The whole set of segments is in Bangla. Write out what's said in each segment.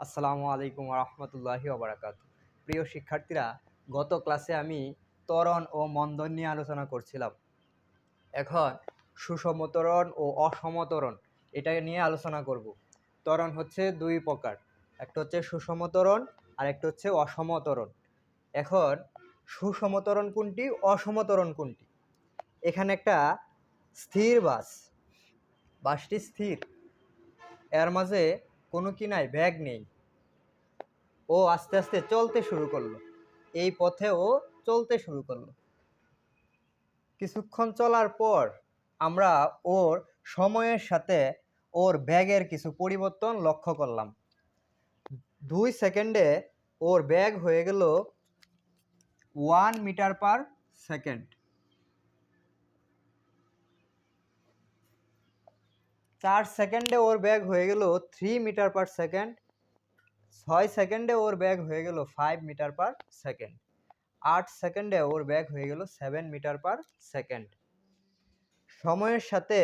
আসসালামু আলাইকুম রহমতুল্লাহি ওবরাকাত প্রিয় শিক্ষার্থীরা, গত ক্লাসে আমি ত্বরণ ও মন্দন নিয়ে আলোচনা করছিলাম। এখন সুষম ত্বরণ ও অসমতরণ এটা নিয়ে আলোচনা করব। ত্বরণ হচ্ছে দুই প্রকার, একটা হচ্ছে সুষম ত্বরণ আর একটা হচ্ছে অসমতরণ। এখন সুষম ত্বরণ কোনটি, অসমতরণ কোনটি? এখানে একটা স্থির বাস, বাসটি স্থির। এর মাঝে কোনো কি নাই, ব্যাগ নেই। ও আস্তে আস্তে চলতে শুরু করল। এই পথে ও চলতে শুরু করল। কিছুক্ষণ চলার পর আমরা ওর সময়ের সাথে ওর ব্যাগের কিছু পরিবর্তন লক্ষ্য করলাম। দুই সেকেন্ডে ওর ব্যাগ হয়ে গেল ওয়ান মিটার পার সেকেন্ড। চার সেকেন্ডে ওর ব্যাগ হয়ে গেল থ্রি মিটার পার সেকেন্ড ছয় সেকেন্ডে ওর ব্যাগ হয়ে গেল ফাইভ মিটার পার সেকেন্ড আট সেকেন্ডে ওর ব্যাগ হয়ে গেল সেভেন মিটার পার সেকেন্ড সময়ের সাথে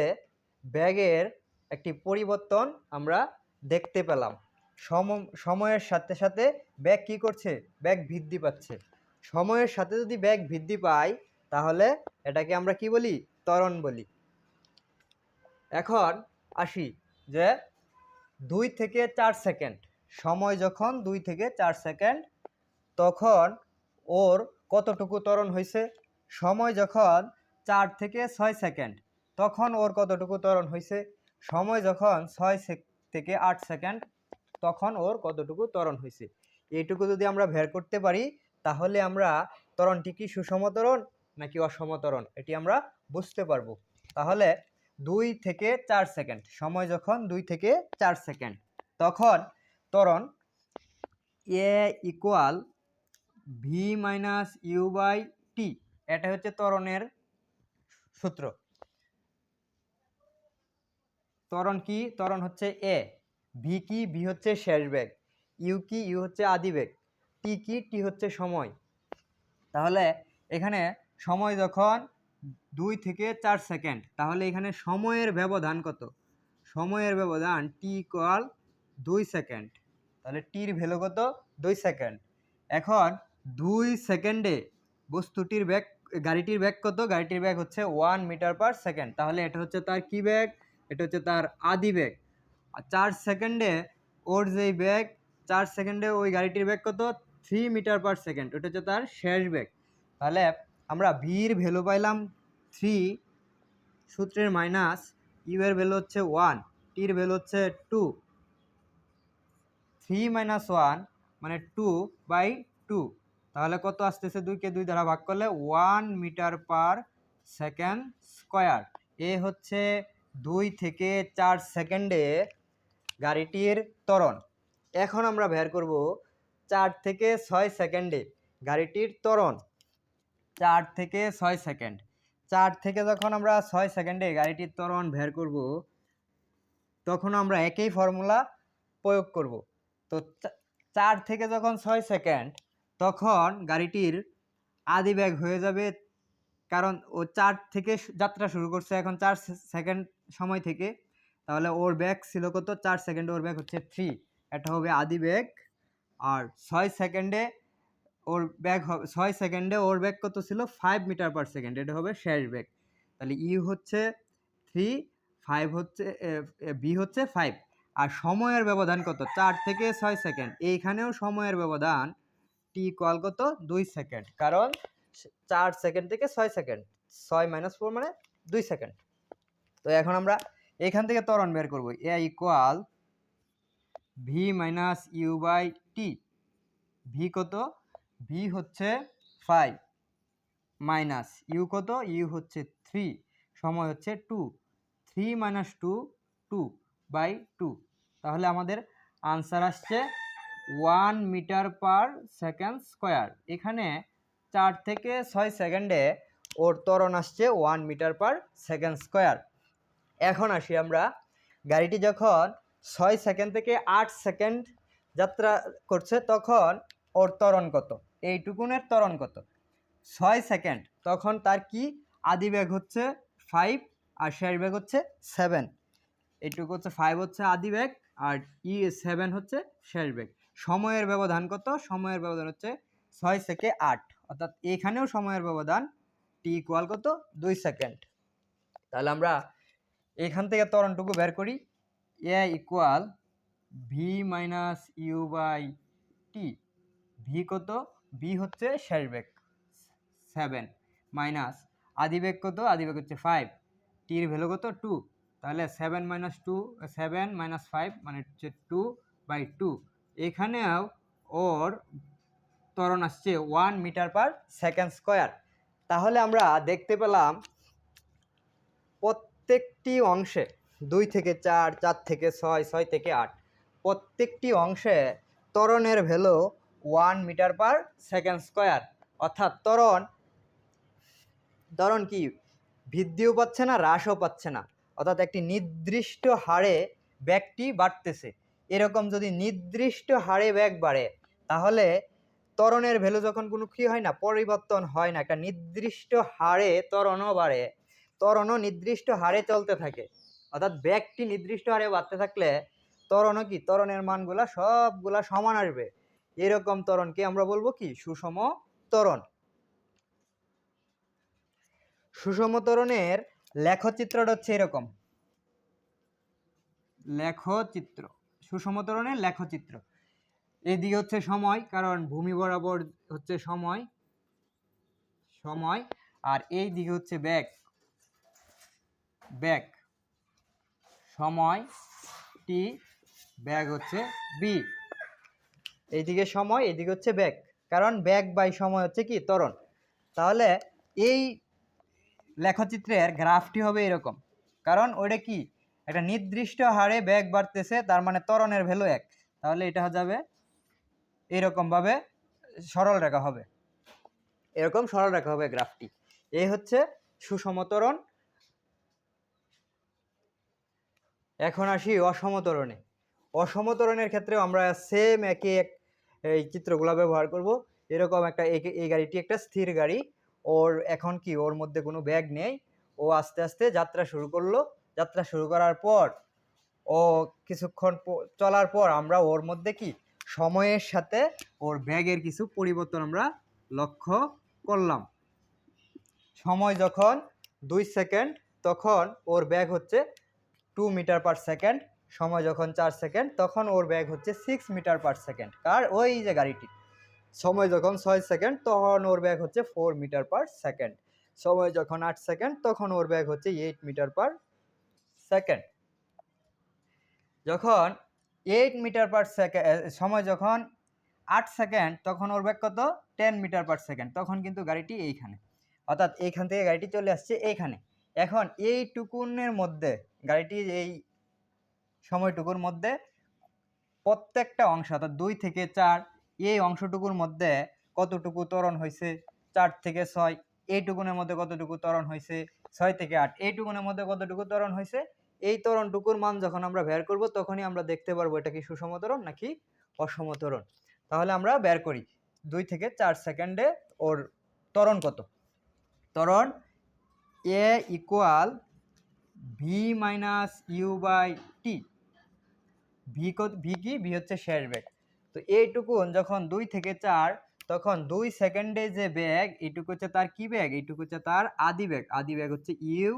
ব্যাগের একটি পরিবর্তন আমরা দেখতে পেলাম। সম, সময়ের সাথে সাথে ব্যাগ কি করছে? ব্যাগ বৃদ্ধি পাচ্ছে। সময়ের সাথে যদি ব্যাগ বৃদ্ধি পায়, তাহলে এটাকে আমরা কি বলি? ত্বরণ বলি। এখন আসি যে দুই থেকে চার সেকেন্ড। সময় যখন দুই থেকে চার সেকেন্ড, তখন ওর কতটুকু ত্বরণ হয়েছে সময় যখন চার থেকে ছয় সেকেন্ড, তখন ওর কতটুকু ত্বরণ হয়েছে সময় যখন ছয় থেকে আট সেকেন্ড, তখন ওর কতটুকু ত্বরণ হয়েছে এইটুকু যদি আমরা বের করতে পারি, তাহলে আমরা ত্বরণটি কি সুষম নাকি অসম ত্বরণ, এটি আমরা বুঝতে পারব। তাহলে দুই থেকে চার সেকেন্ড। সময় যখন দুই থেকে চার সেকেন্ড, তখন তরণ a equal v minus u by t এটা হচ্ছে তরণের সূত্র। তরণ কি? তরণ হচ্ছে এ ভি কি? ভি হচ্ছে শেষ বেগ ইউ কি? ইউ হচ্ছে আদি বেগ টি কি? টি হচ্ছে সময়। তাহলে এখানে সময় যখন দুই থেকে চার সেকেন্ড। তাহলে এখানে সময়ের ব্যবধান কত? সময়ের ব্যবধান টি কল দুই সেকেন্ড। তাহলে টির ভ্যালু কত? দুই সেকেন্ড। এখন দুই সেকেন্ডে বস্তুটির ব্যাগ গাড়িটির ব্যাগ কত? গাড়িটির ব্যাগ হচ্ছে ওয়ান মিটার পার সেকেন্ড তাহলে এটা হচ্ছে তার কি ব্যাগ এটা হচ্ছে তার আদি ব্যাগ আর চার সেকেন্ডে ওর যেই ব্যাগ চার সেকেন্ডে ওই গাড়িটির ব্যাগ কত? থ্রি মিটার পার সেকেন্ড ওটা হচ্ছে তার শেষ ব্যাগ তাহলে আমরা ভির ভ্যালু পাইলাম থ্রি সূত্রের মাইনাস ইউ এর ভ্যালু হচ্ছে ওয়ান টির ভ্যালু হচ্ছে টু থ্রি মাইনাস ওয়ান মানে টু বাই টু তাহলে কত আসতেছে দুইকে দুই দ্বারা ভাগ করলে one metre per second square a হচ্ছে দুই থেকে চার সেকেন্ডে গাড়িটির ত্বরণ, এখন আমরা বের করব চার থেকে ছয় সেকেন্ডে গাড়িটির ত্বরণ চার থেকে ছয় সেকেন্ড। চার থেকে যখন আমরা ছয় সেকেন্ডে গাড়িটির ত্বরণ বের করব, তখন আমরা একই ফর্মুলা প্রয়োগ করব। তো চার থেকে যখন ছয় সেকেন্ড, তখন গাড়িটির আদি ব্যাগ হয়ে যাবে, কারণ ও চার থেকে যাত্রা শুরু করছে এখন চার সেকেন্ড সময় থেকে। তাহলে ওর ব্যাগ ছিল কত? চার সেকেন্ডে ওর ব্যাগ হচ্ছে থ্রি এটা হবে আদি ব্যাগ। আর ছয় সেকেন্ডে ওর ব্যাগ হবে, ছয় সেকেন্ডে ওর ব্যাগ কত ছিল? ফাইভ মিটার পার সেকেন্ড এটা হবে শেষ ব্যাগ। তাহলে ইউ হচ্ছে থ্রি ফাইভ হচ্ছে বি হচ্ছে ফাইভ আর সময়ের ব্যবধান কত? চার থেকে ছয় সেকেন্ড। এইখানেও সময়ের ব্যবধান টি কল কত? দুই সেকেন্ড। কারণ চার সেকেন্ড থেকে ছয় সেকেন্ড। ছয় মাইনাস ফোর মানে দুই সেকেন্ড। তো এখন আমরা এখান থেকে ত্বরণ বের করব। A equal v minus u by t v কত? ভি হচ্ছে ফাইভ মাইনাস ইউ কত? ইউ হচ্ছে থ্রি সময় হচ্ছে two three minus two two by two তাহলে আমাদের আনসার আসছে one metre per second square এখানে চার থেকে ছয় সেকেন্ডে ওর ত্বরণ আসছে one metre per second square এখন আসি আমরা গাড়িটি যখন ছয় সেকেন্ড থেকে আট সেকেন্ড যাত্রা করছে তখন ওর ত্বরণ কত? এইটুকুনের ত্বরণ কত? ছয় সেকেন্ড। তখন তার কি? আদি ব্যাগ হচ্ছে ফাইভ আর শেষ ব্যাগ হচ্ছে সেভেন এইটুকু হচ্ছে ফাইভ হচ্ছে আদি ব্যাগ আর ই সেভেন হচ্ছে শেষ বেগ। সময়ের ব্যবধান কত? সময়ের ব্যবধান হচ্ছে ছয় থেকে আট। অর্থাৎ এখানেও সময়ের ব্যবধান টি ইকুয়াল কত? দুই সেকেন্ড। তাহলে আমরা এখান থেকে ত্বরণটুকু বের করি। A equal v minus u by t v কত? ভি হচ্ছে শেষ বেগ সেভেন মাইনাস আদিবেগ কত? আদিবেগ হচ্ছে ফাইভ টির ভ্যালু কত? টু তাহলে seven minus two seven minus five মানে হচ্ছে টু বাই টু এখানেও ওর ত্বরণ আসছে one metre per second square তাহলে আমরা দেখতে পেলাম প্রত্যেকটি অংশে দুই থেকে চার চার থেকে ছয় ছয় থেকে আট। প্রত্যেকটি অংশে ত্বরণের value one metre per second square. অর্থাৎ ত্বরণ ত্বরণ কি? বৃদ্ধিও পাচ্ছে না, হ্রাসও পাচ্ছে না। অর্থাৎ একটি নির্দিষ্ট হারে ব্যাগটি বাড়তেছে। এরকম যদি নির্দিষ্ট হারে ব্যাগ বাড়ে, তাহলে ত্বরণের ভ্যালু যখন কোনো কী হয় না, পরিবর্তন হয় না, একটা নির্দিষ্ট হারে ত্বরণও বাড়ে। ত্বরণও নির্দিষ্ট হারে চলতে থাকে। অর্থাৎ ব্যাগটি নির্দিষ্ট হারে বাড়তে থাকলে ত্বরণও কি? ত্বরণের মানগুলা সবগুলা সমান আসবে। এরকম ত্বরণকে আমরা বলব কি? সুষম ত্বরণ। সুষম ত্বরণের লেখচিত্রটা হচ্ছে এরকম। লেখচিত্র। সুষম ত্বরণের লেখচিত্র। এদিকে হচ্ছে সময়, কারণ ভূমি বরাবর হচ্ছে সময় সময়, আর এই দিকে হচ্ছে ব্যাগ ব্যাগ সময় টি ব্যাগ হচ্ছে বি। এইদিকে সময় এদিকে হচ্ছে ব্যাগ কারণ ব্যাগ বাই সময় হচ্ছে কি? ত্বরণ। তাহলে এই লেখচিত্রের গ্রাফটি হবে এরকম। কারণ ওইটা কি? একটা নির্দিষ্ট হারে ব্যাগ বাড়তেছে, তার মানে ত্বরণের ভ্যালু এক। তাহলে এটা যাবে এরকমভাবে সরল রেখা হবে। এরকম সরল রেখা হবে গ্রাফটি। এই হচ্ছে সুসমতরণ এখন আসি অসমতরণে। অসমতরণের ক্ষেত্রেও আমরা সেম একই এক এই চিত্রগুলো ব্যবহার করব। এরকম একটা এই- গাড়িটি একটা স্থির গাড়ি। ওর এখন কি? ওর মধ্যে কোনো ব্যাগ নেই। ও আস্তে আস্তে যাত্রা শুরু করল। যাত্রা শুরু করার পর, ও কিছুক্ষণ চলার পর আমরা ওর মধ্যে কি? সময়ের সাথে ওর ব্যাগের কিছু পরিবর্তন আমরা লক্ষ্য করলাম। সময় যখন দুই সেকেন্ড, তখন ওর ব্যাগ হচ্ছে টু মিটার পার সেকেন্ড সময় যখন চার সেকেন্ড, তখন ওর ব্যাগ হচ্ছে সিক্স মিটার পার সেকেন্ড কার? ওই যে গাড়িটি। সময় যখন ছয় সেকেন্ড, তখন ওর ব্যাগ হচ্ছে ফোর মিটার পার সেকেন্ড সময় যখন আট সেকেন্ড, তখন ওর ব্যাগ হচ্ছে এইট মিটার পার সেকেন্ড যখন এইট মিটার পার সেকেন্ড সময় যখন আট সেকেন্ড, তখন ওর ব্যাগ কত? টেন মিটার পার সেকেন্ড তখন কিন্তু গাড়িটি এইখানে। অর্থাৎ এইখান থেকে গাড়িটি চলে আসছে এইখানে। এখন এইটুকুনের মধ্যে গাড়িটি এই সময়টুকুর মধ্যে প্রত্যেকটা অংশ, অর্থাৎ দুই থেকে চার, এই অংশটুকুর মধ্যে কতটুকু ত্বরণ হয়েছে চার থেকে ছয় এইটুকুনের মধ্যে কতটুকু ত্বরণ হয়েছে ছয় থেকে আট এইটুকুনের মধ্যে কতটুকু ত্বরণ হয়েছে এই ত্বরণটুকুর মান যখন আমরা বের করব, তখনই আমরা দেখতে পারব এটা কি সুষম ত্বরণ নাকি অসম ত্বরণ। তাহলে আমরা বের করি, দুই থেকে চার সেকেন্ডে ওর ত্বরণ কত? ত্বরণ a equal v minus u by t v কত ভি কি? ভি হচ্ছে শেষ ব্যাগ। তো এইটুকুন যখন দুই থেকে চার, তখন দুই সেকেন্ডে যে ব্যাগ, এইটুকু হচ্ছে তার কি ব্যাগ? এইটুকু হচ্ছে তার আদি ব্যাগ। আদি ব্যাগ হচ্ছে ইউ,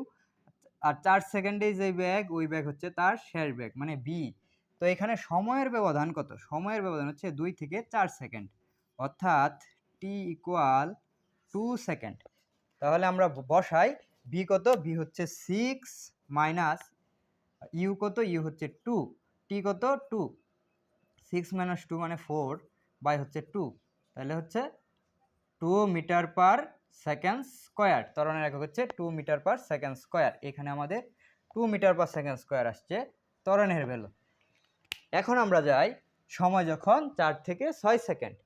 আর চার সেকেন্ডে যে ব্যাগ, ওই ব্যাগ হচ্ছে তার শেষ ব্যাগ মানে বি তো এখানে সময়ের ব্যবধান কত? সময়ের ব্যবধান হচ্ছে দুই থেকে চার সেকেন্ড। অর্থাৎ টি ইকুয়াল টু সেকেন্ড তাহলে আমরা বসাই ভি কত? ভি হচ্ছে সিক্স মাইনাস ইউ কত? ইউ হচ্ছে টু টি কত? টু সিক্স মাইনাস টু মানে ফোর বাই হচ্ছে টু তাহলে হচ্ছে two metre per second square ত্বরণের একক হচ্ছে two metre per second square এখানে আমাদের two metre per second square আসছে ত্বরণের ভ্যালু এখন আমরা যাই সময় যখন চার থেকে ছয় সেকেন্ড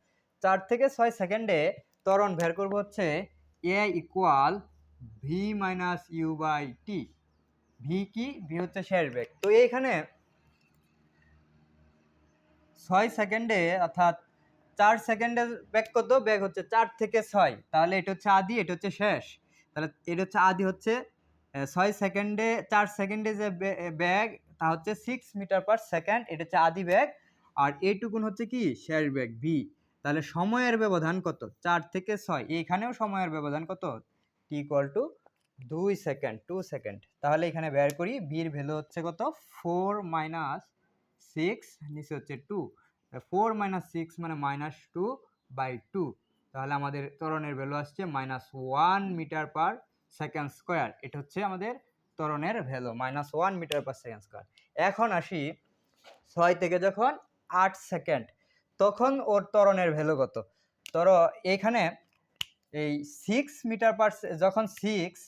চার থেকে ছয় সেকেন্ডে ত্বরণ বের করব হচ্ছে a equal v minus u by t v কি? ভি হচ্ছে শেয়ার বেগ। তো এইখানে ছয় সেকেন্ডে অর্থাৎ চার সেকেন্ডে ব্যাক কত ব্যাগ হচ্ছে চার থেকে ছয়। তাহলে এটা হচ্ছে আদি, এটা হচ্ছে শেষ। তাহলে এটা হচ্ছে আদি হচ্ছে ছয় সেকেন্ডে, চার সেকেন্ডে যে ব্যাগ তা হচ্ছে সিক্স মিটার পার সেকেন্ড এটা হচ্ছে আদি ব্যাগ আর এইটুকুন হচ্ছে কি? শেষ ব্যাগ ভি তাহলে সময়ের ব্যবধান কত? চার থেকে ছয়। এখানেও সময়ের ব্যবধান কত? টি ইকুয়াল টু দুই সেকেন্ড টু সেকেন্ড তাহলে এখানে বের করি বির ভ্যালু হচ্ছে কত? ফোর মাইনাস সিক্স নিচে হচ্ছে টু ফোর মাইনাস সিক্স মানে মাইনাস টু বাই টু তাহলে আমাদের ত্বরণের ভ্যালু আসছে minus one metre per second square এটা হচ্ছে আমাদের ত্বরণের value minus one metre per second square এখন আসি ছয় থেকে যখন আট সেকেন্ড তখন ওর ত্বরণের ভ্যালু কত? তর এইখানে এই সিক্স মিটার পার যখন সিক্স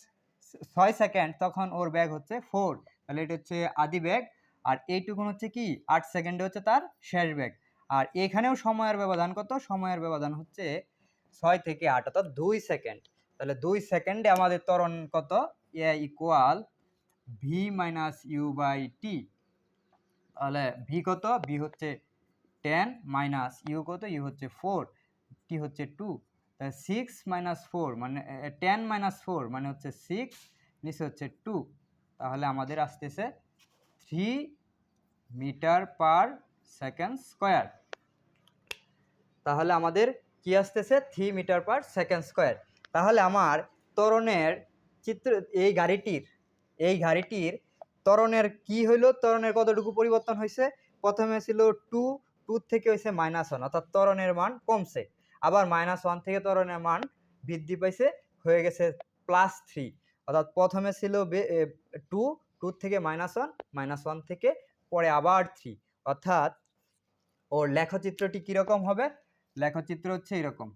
ছয় সেকেন্ড তখন ওর ব্যাগ হচ্ছে ফোর তাহলে এটা হচ্ছে আদি ব্যাগ আর এইটুকুন হচ্ছে কি? আট সেকেন্ডে হচ্ছে তার শেষ ব্যাগ আর এখানেও সময়ের ব্যবধান কত? সময়ের ব্যবধান হচ্ছে ছয় থেকে আট, অর্থাৎ দুই সেকেন্ড। তাহলে দুই সেকেন্ডে আমাদের ত্বরণ কত? A equal v minus u by t তাহলে ভি কত? ভি হচ্ছে টেন মাইনাস ইউ কত? ইউ হচ্ছে ফোর টি হচ্ছে টু তাহলে সিক্স মাইনাস ফোর মানে টেন মাইনাস ফোর মানে হচ্ছে সিক্স নিচে হচ্ছে টু তাহলে আমাদের আসতেছে three metre per second square. তাহলে আমাদের কি আসতেছে? Three metre per second square. তাহলে আমার তরণের চিত্র, এই গাড়িটির এই গাড়িটির তরণের কি হইল? তরণের কতটুকু পরিবর্তন হয়েছে প্রথমে ছিল টু টু থেকে হয়েছে মাইনাস ওয়ান, অর্থাৎ তরণের মান কমছে। আবার মাইনাস ওয়ান থেকে তরণের মান বৃদ্ধি পাইছে, হয়ে গেছে প্লাস থ্রি, অর্থাৎ প্রথমে ছিল টু টু থেকে মাইনাস ওয়ান মাইনাস ওয়ান থেকে পরে আবার থ্রি অর্থাৎ ওর লেখচিত্রটি কীরকম হবে? লেখচিত্র হচ্ছে এরকম।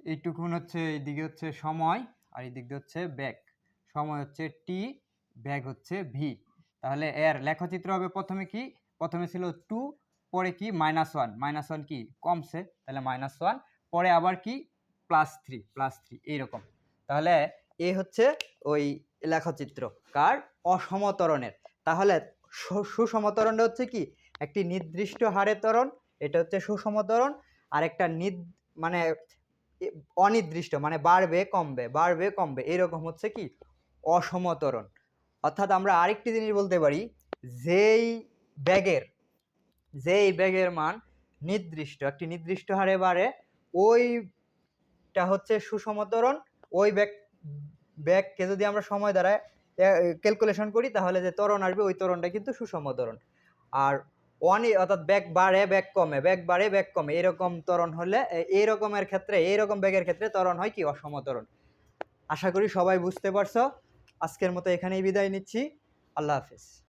এইটুকুন হচ্ছে, এইদিকে হচ্ছে সময় আর এইদিক হচ্ছে ব্যাগ সময় হচ্ছে টি ব্যাগ হচ্ছে ভি তাহলে এর লেখচিত্র হবে প্রথমে কি? প্রথমে ছিল টু পরে কি? মাইনাস ওয়ান মাইনাস ওয়ান কি? কমছে। তাহলে মাইনাস ওয়ান পরে আবার কি? প্লাস থ্রি প্লাস থ্রি এইরকম। তাহলে এ হচ্ছে ওই লেখচিত্র। কার? অসমতরণের। তাহলে সুসমতরণটা হচ্ছে কি? একটি নির্দিষ্ট হারে তরণ এটা হচ্ছে সুসমতরণ আর একটা নিদ মানে অনির্দিষ্ট মানে বাড়বে, কমবে বাড়বে, কমবে, এরকম হচ্ছে কি? অসমতরণ। অর্থাৎ আমরা আরেকটি জিনিস বলতে পারি, যেই ব্যাগের যেই ব্যাগের মান নির্দিষ্ট, একটি নির্দিষ্ট হারে বাড়ে, ওইটা হচ্ছে সুসমতরণ, ওই ব্যাগ ব্যাগকে যদি আমরা সময় দ্বারা ক্যালকুলেশন করি, তাহলে যে ত্বরণ আসবে, ওই ত্বরণটা কিন্তু সুষম ত্বরণ। আর ওয়ান অর্থাৎ ব্যাগ বাড়ে, ব্যাগ কমে, ব্যাগ বাড়ে, ব্যাগ কমে, এরকম ত্বরণ হলে এই রকমের ক্ষেত্রে এইরকম ব্যাগের ক্ষেত্রে ত্বরণ হয় কি? অসম ত্বরণ। আশা করি সবাই বুঝতে পারছ। আজকের মতো এখানেই বিদায় নিচ্ছি। আল্লাহ হাফিজ।